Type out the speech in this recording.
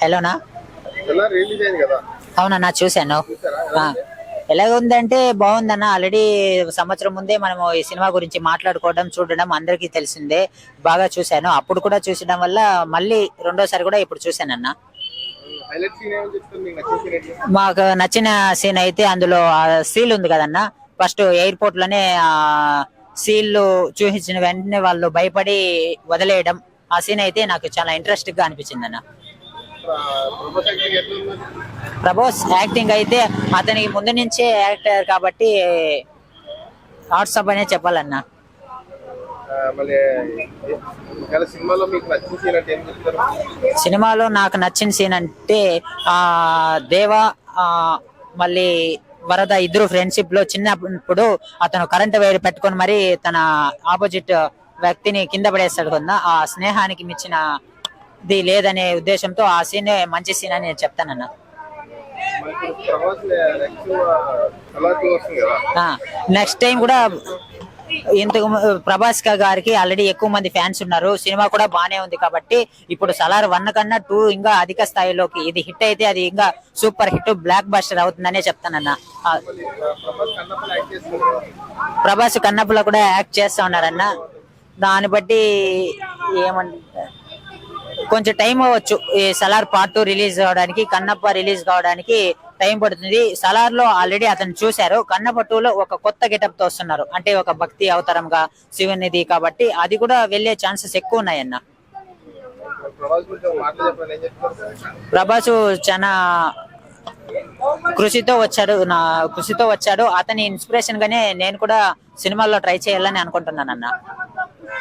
హలోనా? అవునన్నా చూశాను. చూసారా ఆ, ఎలాగ ఉందంటే బాగుందన్న. ఆల్రెడీ సంవత్సరం ముందే మనము ఈ సినిమా గురించి మాట్లాడుకోవడం చూడడం అందరికీ తెలిసిందే. బాగా చూశాను. అప్పుడు కూడా చూసడం వల్ల మళ్ళీ రెండోసారి కూడా ఇప్పుడు చూశానన్న. మీకు నచ్చిన సీన్ అయితే అందులో సీల్ ఉంది కదన్న. ఫస్ట్ ఎయిర్పోర్ట్లోనే సీల్ చూపించిన వెంటనే వాళ్ళు భయపడి వదిలేయడం. ఆ సీన్ అయితే నాకు చాలా ఇంట్రెస్టింగ్గా అనిపించింది అన్న ప్రభోస్ యాక్టింగ్ అయితే అతనికి ముందు నుంచే యాక్టర్ కాబట్టి వాట్సాప్ అనే చెప్పాలన్నా. సినిమాలో నాకు నచ్చిన సీన్ అంటే ఆ దేవ మళ్ళీ వరద ఇద్దరు ఫ్రెండ్షిప్లో చిన్నప్పుడు అతను కరెంట్ వైర్ పెట్టుకొని మరి తన ఆపోజిట్ వ్యక్తిని కింద పడేస్తాడు కదా ఆ స్నేహానికి మించిన ఇది లేదనే ఉద్దేశంతో ఆ సీన్ మంచి సీన్ అని నేను చెప్తానన్నా. నెక్స్ట్ టైం కూడా ఇంతకు ప్రభాస్ గారికి ఆల్రెడీ ఎక్కువ మంది ఫ్యాన్స్ ఉన్నారు. సినిమా కూడా బానే ఉంది కాబట్టి ఇప్పుడు సలార్ వన్ కన్నా టూ ఇంకా అధిక స్థాయిలోకి ఇది హిట్ అయితే అది ఇంకా సూపర్ హిట్ బ్లాక్ బస్టర్ అవుతుందనే చెప్తానన్న. ప్రభాస్ కన్నప్పలో కూడా యాక్ట్ చేస్తా ఉన్నారన్న. దాన్ని బట్టి ఏమంటారు కొంచెం టైం అవ్వచ్చు. ఈ సలార్ పార్ట్ టూ రిలీజ్ అవడానికి కన్నప్ప రిలీజ్ కావడానికి టైం పడుతుంది. సలార్లో ఆల్రెడీ అతను చూశారు. కన్నప్ప టూ లో ఒక కొత్త గెటప్తో వస్తున్నారు. అంటే ఒక భక్తి అవతారంగా శివునిది కాబట్టి అది కూడా వెళ్ళే ఛాన్సెస్ ఎక్కువ ఉన్నాయన్న. ప్రభాస్ చాలా కృషితో వచ్చాడు. నా కృషితో వచ్చాడు. అతని ఇన్స్పిరేషన్ గానే నేను కూడా సినిమాల్లో ట్రై చేయాలని అనుకుంటున్నాను అన్న